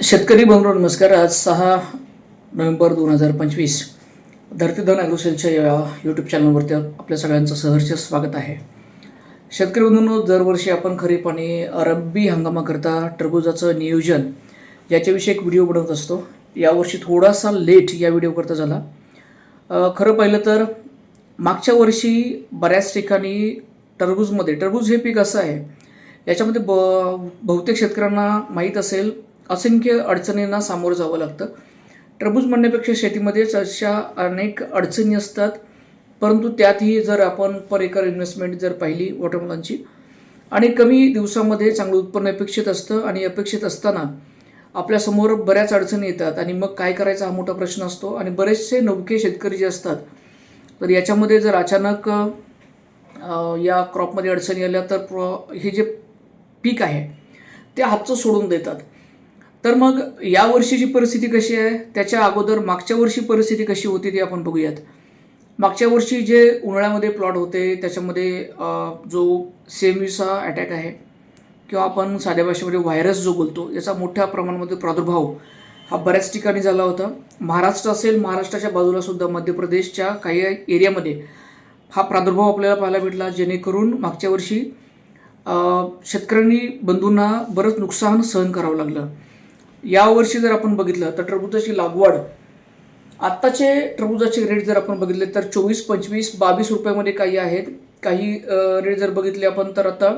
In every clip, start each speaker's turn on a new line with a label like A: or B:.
A: शेतकरी बंधू नमस्कार. आज सहा नोव्हेंबर दोन हजार पंचवीस. धरतीधन ॲग्रोसेलच्या या यूट्यूब चॅनलवरती आपल्या सगळ्यांचं सहर्ष स्वागत आहे. शेतकरी बंधूंनो दरवर्षी आपण खरीप आणि रब्बी हंगामाकरता टरबुजाचं नियोजन याच्याविषयी एक व्हिडिओ बनवत असतो. यावर्षी थोडासा लेट या व्हिडिओकरता झाला. खरं पाहिलं तर मागच्या वर्षी बऱ्याच ठिकाणी टरबूजमध्ये टरबूज हे पीक असं आहे याच्यामध्ये ब बहुतेक शेतकऱ्यांना माहीत असेल असंख्य अडचणींना सामोरं जावं लागतं. टरबूज म्हणण्यापेक्षा शेतीमध्येच अशा अनेक अडचणी असतात. परंतु त्यातही जर आपण पर एकर इन्व्हेस्टमेंट जर पाहिली वॉटरमेलनची आणि कमी दिवसामध्ये चांगलं उत्पन्न अपेक्षित असतं आणि अपेक्षित असताना आपल्यासमोर बऱ्याच अडचणी येतात आणि मग काय करायचा हा मोठा प्रश्न असतो. आणि बरेचसे नौके शेतकरी जे असतात तर याच्यामध्ये जर अचानक या क्रॉपमध्ये अडचणी आल्या तर प्र हे जे पीक आहे ते हातचं सोडून देतात. तर मग या वर्षीची परिस्थिती कशी आहे? त्याच्या अगोदर मागच्या वर्षी परिस्थिती कशी होती ती आपण बघूयात. मागच्या वर्षी जे उन्हाळ्यामध्ये प्लॉट होते त्याच्यामध्ये जो सेमिसा अटॅक आहे किंवा आपण साध्या भाषेमध्ये व्हायरस जो बोलतो याचा मोठ्या प्रमाणामध्ये प्रादुर्भाव हा बऱ्याच ठिकाणी झाला होता. महाराष्ट्र असेल महाराष्ट्राच्या बाजूला सुद्धा मध्य प्रदेशच्या काही एरियामध्ये हा प्रादुर्भाव आपल्याला पाहायला भेटला जेणेकरून मागच्या वर्षी शेतकऱ्यांनी बंधूंना बरंच नुकसान सहन करावं लागलं. यावर्षी जर आपण बघितलं तर टरबुजाची लागवड आत्ताचे टरबुजाचे रेट जर आपण बघितले तर चोवीस पंचवीस बावीस रुपयामध्ये काही आहेत. काही रेट जर बघितले आपण तर आता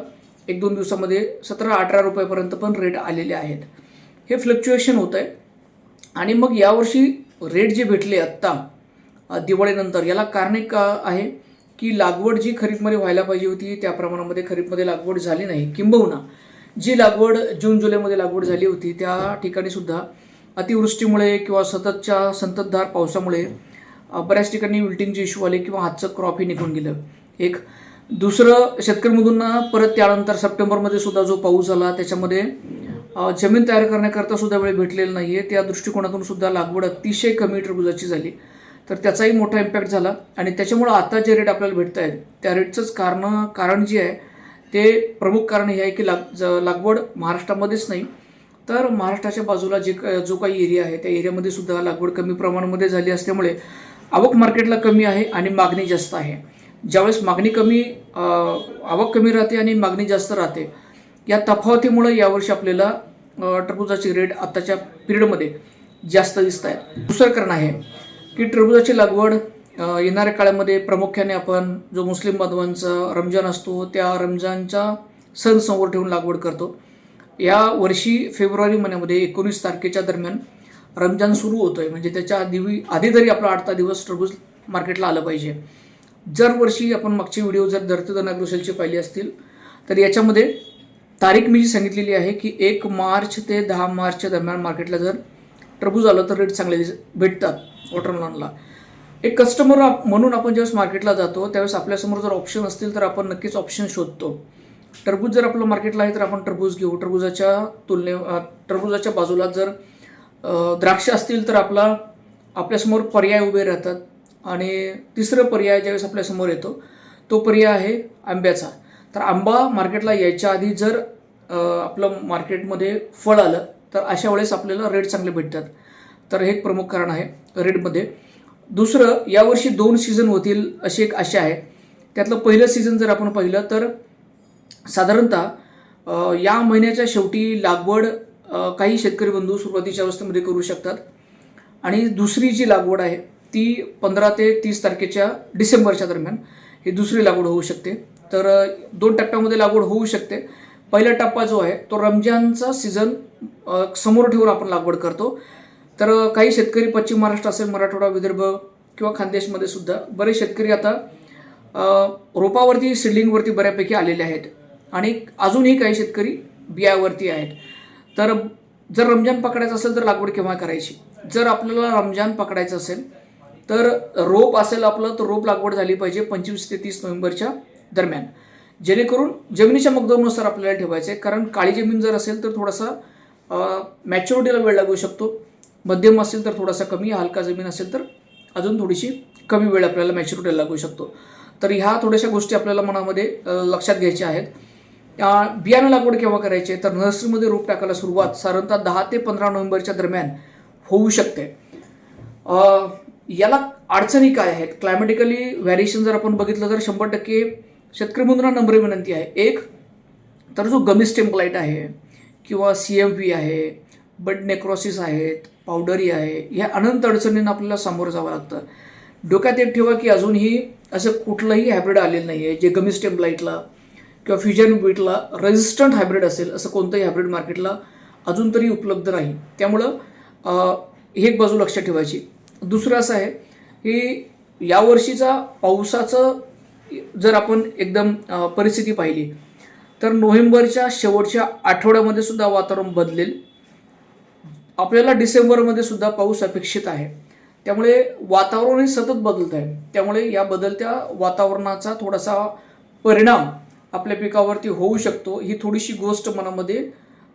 A: एक दोन दिवसामध्ये सतरा अठरा रुपयापर्यंत पण रेट आलेले आहेत. हे फ्लक्च्युएशन होत आहे आणि मग यावर्षी रेट जे भेटले आत्ता दिवाळीनंतर याला कारण एक का आहे की लागवड जी खरीपमध्ये व्हायला पाहिजे होती त्या प्रमाणामध्ये खरीपमध्ये लागवड झाली नाही. किंबहुना जी लागवड जून जुलैमध्ये लागवड झाली होती त्या ठिकाणी सुद्धा अतिवृष्टीमुळे किंवा सततच्या संततधार पावसामुळे बऱ्याच ठिकाणी विल्टिंगचे इश्यू आले किंवा हातचं क्रॉपही निघून गेलं. एक दुसरं शेतकरीमधून परत त्यानंतर सप्टेंबरमध्ये सुद्धा जो पाऊस झाला त्याच्यामध्ये जमीन तयार करण्याकरता सुद्धा वेळ भेटलेला नाही आहे त्या दृष्टिकोनातून सुद्धा लागवड अतिशय कमी टरबुजाची झाली. तर त्याचाही मोठा इम्पॅक्ट झाला आणि त्याच्यामुळं आता जे रेट आपल्याला भेटत आहेत त्या रेटचंच कारण कारण जे आहे ते प्रमुख कारण हे आहे की लाग ज- लागवड महाराष्ट्रामध्येच नाही तर महाराष्ट्राच्या बाजूला जे जो काही एरिया आहे त्या एरियामध्ये सुद्धा लागवड कमी प्रमाणामध्ये झाली असल्यामुळे आवक मार्केटला कमी आहे आणि मागणी जास्त आहे. ज्यावेळेस मागणी कमी आवक कमी राहते आणि मागणी जास्त राहते या तफावतीमुळे यावर्षी आपल्याला अ, टरबुजाची रेट आत्ताच्या पिरियडमध्ये जास्त दिसत आहेत दुसरं कारण आहे की टरबुजाची लागवड येणाऱ्या काळामध्ये प्रामुख्याने आपण जो मुस्लिम बांधवांचा रमजान असतो त्या रमजानचा सण समोर ठेवून लागवड करतो. या वर्षी फेब्रुवारी महिन्यामध्ये एकोणीस तारखेच्या दरम्यान रमजान सुरू होतोय. म्हणजे त्याच्या आधी आधी तरी आपला आठ दिवस टरबूज मार्केटला आलं पाहिजे. दरवर्षी आपण मागचे व्हिडिओ जर धरतीधन अग्रोसेलची पाहिली असतील तर याच्यामध्ये तारीख मी जी सांगितलेली आहे की एक मार्च ते दहा मार्चच्या दरम्यान मार्केटला जर टरबूज आलं तर रेट चांगले भेटतात. वॉटरमेलॉनला एक कस्टमर म्हणून आपण ज्यावेळेस मार्केटला जातो त्यावेळेस आपल्यासमोर जर ऑप्शन असतील तर आपण नक्कीच ऑप्शन शोधतो. टरबूज जर आपलं मार्केटला आहे तर आपण टरबूज घेऊ. टरबुजाच्या तुलने टरबूजाच्या टरबुजाच्या बाजूला जर द्राक्ष असतील तर आपला आपल्यासमोर पर्याय उभे राहतात. आणि तिसरं पर्याय ज्यावेळेस आपल्यासमोर येतो तो पर्याय आहे आंब्याचा. तर आंबा मार्केटला यायच्या आधी जर आपलं मार्केटमध्ये फळ आलं तर अशा वेळेस आपल्याला रेट चांगले भेटतात. तर हे एक प्रमुख कारण आहे रेटमध्ये दुसरं यावर्षी दोन सीझन होतील अशी एक आशा आहे. त्यातलं पहिलं सीझन जर आपण पाहिलं तर साधारणतः या महिन्याच्या शेवटी लागवड काही शेतकरी बंधू सुरुवातीच्या अवस्थेमध्ये करू शकतात. आणि दुसरी जी लागवड आहे ती पंधरा ते तीस तारखेच्या डिसेंबरच्या दरम्यान ही दुसरी लागवड होऊ शकते. तर दोन टप्प्यामध्ये लागवड होऊ शकते. पहिला टप्पा जो आहे तो रमजानचा सीझन समोर ठेवून आपण लागवड करतो. तर काही शेतकरी पश्चिम महाराष्ट्र असेल मराठवाडा विदर्भ किंवा खानदेशमध्ये सुद्धा बरेच शेतकरी आता रोपावरती सिडलिंगवरती बऱ्यापैकी आलेले आहेत. आणि अजूनही काही शेतकरी बियावरती आहेत. तर जर रमजान पकडायचं असेल तर लागवड केव्हा करायची? जर आपल्याला रमजान पकडायचं असेल तर रोप असेल आपलं तर रोप लागवड झाली पाहिजे पंचवीस ते तीस नोव्हेंबरच्या दरम्यान. जेणेकरून जमिनीच्या मगदनुसार आपल्याला ठेवायचं आहे कारण काळी जमीन जर असेल तर थोडासा मॅच्युरिटीला वेळ लागू शकतो. मध्यम असेल तर थोडासा कमी हलका जमीन असेल तर अजून थोडीशी कमी वेळ आपल्याला मॅच्युरिटीला लागू शकतो. तर ह्या थोड्याशा गोष्टी आपल्याला मनामध्ये लक्षात घ्यायच्या आहेत. बियाणं लागवड केव्हा करायची? तर नर्सरीमध्ये रोप टाकायला सुरुवात साधारणतः दहा ते पंधरा नोव्हेंबरच्या दरम्यान होऊ शकते. याला अडचणी काय आहेत? क्लायमॅटिकली व्हॅरिएशन जर आपण बघितलं तर शंभर टक्के शेतकरी बंधूंना नंबर विनंती आहे. एक तर जो गमी स्टेम्प लाइट आहे किंवा सी एम व्ही आहे बट नेक्रोसिस आहेत पावडरी आहे ह्या अनंत अडचणींना आपल्याला सामोरं जावं लागतं. डोक्यात एक ठेवा की अजूनही असं कुठलंही हायब्रिड आलेलं नाही आहे जे गमिस लाईटला किंवा फ्युजन बीटला रेजिस्टंट हायब्रिड असेल असं कोणतंही हायब्रिड मार्केटला अजून तरी उपलब्ध नाही. त्यामुळं ही एक बाजू लक्षात ठेवायची. दुसरं असं आहे की यावर्षीचा पावसाचं जर आपण एकदम परिस्थिती पाहिली तर नोव्हेंबरच्या शेवटच्या आठवड्यामध्ये सुद्धा वातावरण बदलेल. आपल्याला डिसेंबरमध्ये सुद्धा पाऊस अपेक्षित आहे. त्यामुळे वातावरणही सतत बदलत आहे. त्यामुळे या बदलत्या वातावरणाचा थोडासा परिणाम आपल्या पिकावरती होऊ शकतो. ही थोडीशी गोष्ट मनामध्ये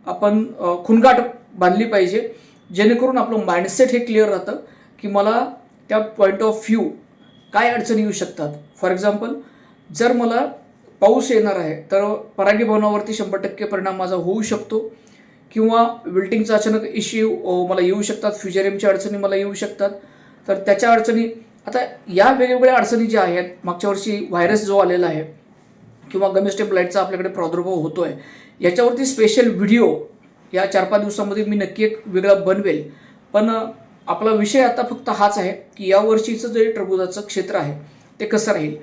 A: आपण अ, खुणगाट बांधली पाहिजे. जेणेकरून आपलं माइंडसेट हे क्लिअर राहतं की मला त्या पॉईंट ऑफ व्ह्यू काय अडचणी येऊ शकतात. फॉर एक्झाम्पल जर मला पाऊस येणार आहे तर परागीभवनावरती शंभर टक्के परिणाम माझा होऊ शकतो. किंवा विल्टिंगचा अचानक इश्यू मला येऊ शकतात फ्युचरियमच्या अडचणी मला येऊ शकतात. तर त्याच्या अडचणी आता या वेगवेगळ्या अडचणी ज्या आहेत मागच्या वर्षी व्हायरस जो आलेला आहे किंवा गमिस्टेप लाईटचा आपल्याकडे प्रादुर्भाव होतो आहे याच्यावरती स्पेशल व्हिडिओ या चार पाच दिवसामध्ये मी नक्की एक वेगळा बनवेल. पण आपला विषय आता फक्त हाच आहे की या वर्षीचं जे टरबुजाचं क्षेत्र आहे ते कसं राहील?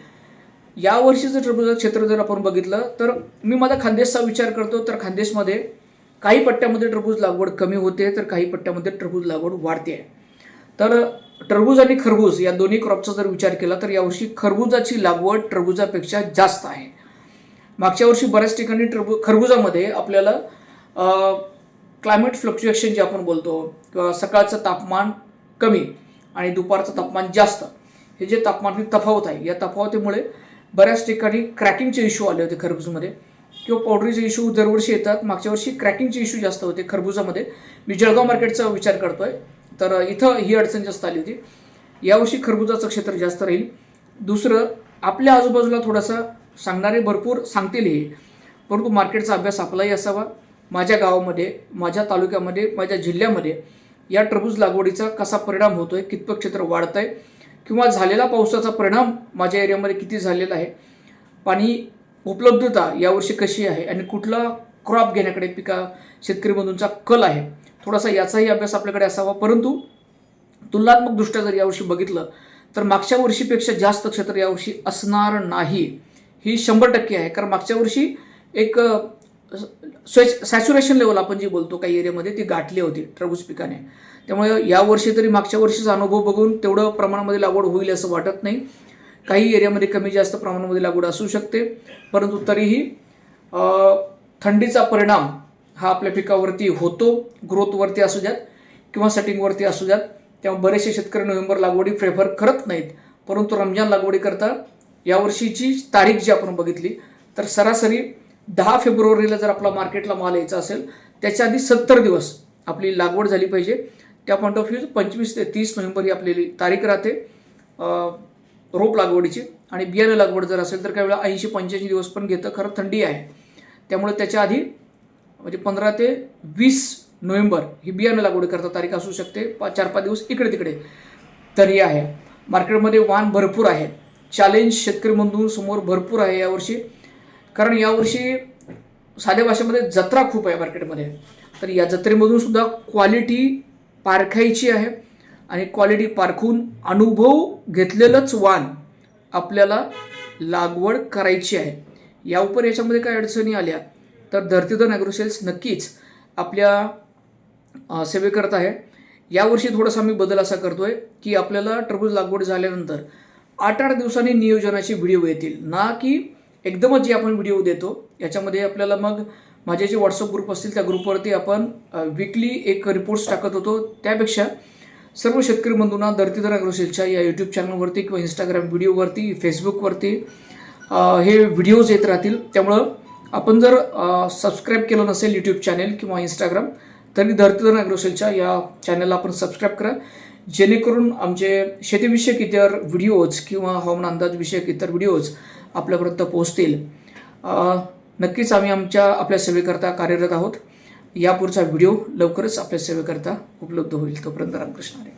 A: या वर्षीचं टरबुजाचं क्षेत्र जर आपण बघितलं तर मी माझा खानदेशचा विचार करतो तर खानदेशमध्ये काही पट्ट्यामध्ये टरबूज लागवड कमी होते तर काही पट्ट्यामध्ये टरबूज लागवड वाढते. आहे तर टरबूज आणि खरबूज या दोन्ही क्रॉपचा जर विचार केला तर यावर्षी खरबुजाची लागवड टरबुजापेक्षा जास्त आहे. मागच्या वर्षी बऱ्याच ठिकाणी टरबू खरबुजामध्ये आपल्याला क्लायमेट फ्लक्च्युएशन जे आपण बोलतो किंवा सकाळचं तापमान कमी आणि दुपारचं तापमान जास्त हे जे तापमान तफावत आहे या तफावतीमुळे बऱ्याच ठिकाणी क्रॅकिंगचे इश्यू आले होते खरबूजमध्ये. किंवा पावडरीचे इश्यू दरवर्षी येतात. मागच्या वर्षी क्रॅकिंगचे इश्यू जास्त होते खरबुजामध्ये. मी जळगाव मार्केटचा विचार करतोय. तर इथं ही अडचण जास्त आली होती. यावर्षी खरबुजाचं क्षेत्र जास्त राहील. दुसरं आपल्या आजूबाजूला थोडासा सांगणारे भरपूर सांगतील हे. परंतु मार्केटचा अभ्यास आपलाही असावा. माझ्या गावामध्ये माझ्या तालुक्यामध्ये माझ्या जिल्ह्यामध्ये या टरबूज लागवडीचा कसा परिणाम होतोय कितपत क्षेत्र वाढत आहे किंवा झालेला पावसाचा परिणाम माझ्या एरियामध्ये किती झालेला आहे पाणी उपलब्धता यावर्षी कशी आहे आणि कुठला क्रॉप घेण्याकडे पिका शेतकरी बंधूंचा कल आहे? थोडासा याचाही अभ्यास आपल्याकडे असावा. परंतु तुलनात्मकदृष्ट्या जर यावर्षी बघितलं तर मागच्या वर्षीपेक्षा जास्त क्षेत्र यावर्षी असणार नाही. ही शंभर टक्के आहे. कारण मागच्या वर्षी एक सॅच्युरेशन लेवल आपण जी बोलतो काही एरियामध्ये ती गाठली होती टरबूज पिकाने. त्यामुळे यावर्षी तरी मागच्या वर्षीचा अनुभव बघून तेवढं प्रमाणामध्ये लागवड होईल असं वाटत नाही. काही एरियामध्ये कमी जास्त प्रमाणामध्ये लागवड असू शकते. परंतु तरीही थंडीचा परिणाम हा आपल्या पिकावरती होतो. ग्रोथवरती असू द्यात किंवा सेटिंगवरती असू द्यात. तेव्हा बरेचसे शेतकरी नोव्हेंबर लागवडी प्रेफर करत नाहीत. परंतु रमजान लागवडीकरता यावर्षीची तारीख जी आपण बघितली तर सरासरी दहा फेब्रुवारीला जर आपला मार्केटला माल यायचा असेल त्याच्या आधी सत्तर दिवस आपली लागवड झाली पाहिजे. त्या पॉईंट ऑफ व्ह्यू पंचवीस ते तीस नोव्हेंबर ही आपली तारीख राहते. रोप लागवडीची आणि बियाणं लागवड जर असेल तर काही वेळा ऐंशी पंच्याऐंशी दिवस पण घेतं खरं थंडी आहे. त्यामुळे त्याच्या आधी म्हणजे पंधरा ते वीस नोव्हेंबर ही बियाणं लागवड करता तारीख असू शकते. पाच चार पाच दिवस इकडे तिकडे तर हे आहे. मार्केटमध्ये वाहन भरपूर आहे. चॅलेंज शेतकरी बंधूंसमोर भरपूर आहे यावर्षी. कारण यावर्षी साध्या भाषेमध्ये जत्रा खूप आहे मार्केटमध्ये. तर या जत्रेमधून सुद्धा क्वालिटी पारखायची आहे. आणि क्वालिटी पारखून अनुभव घेतलेलंच वाण आपल्याला लागवड करायची आहे. या उपर याच्यामध्ये काय अडचणी आल्या तर धरतीधन ॲग्रोसेल्स नक्कीच आपल्या सेवे करत आहे. यावर्षी थोडासा मी बदल असा करतोय की आपल्याला टरबूज लागवड झाल्यानंतर आठ आठ दिवसांनी नियोजनाचे व्हिडिओ येतील. ना की एकदमच जे आपण व्हिडिओ देतो याच्यामध्ये आपल्याला मग माझे जे व्हॉट्सअप ग्रुप असतील त्या ग्रुपवरती आपण विकली एक रिपोर्ट्स टाकत होतो. त्यापेक्षा सर्व शेतकरी बंधूंना धरतीधर अग्रोसेलच्या या यूट्यूब चॅनलवरती किंवा इंस्टाग्राम व्हिडिओवरती फेसबुकवरती हे व्हिडिओज येत राहतील. त्यामुळं आपण जर सबस्क्राईब केलं नसेल यूट्यूब चॅनेल किंवा इंस्टाग्राम तरी धरतीधर अग्रोसेलच्या या चॅनलला आपण सबस्क्राईब करा. जेणेकरून आमचे शेतीविषयक इतर व्हिडिओज किंवा हवामान अंदाजविषयक इतर व्हिडिओज आपल्यापर्यंत पोहोचतील. नक्कीच आम्ही आमच्या आपल्या सेवेकरता कार्यरत आहोत. यापुढचा व्हिडिओ लवकरच आपल्या सेवेकरता उपलब्ध होईल तोपर्यंत रामकृष्ण हरी.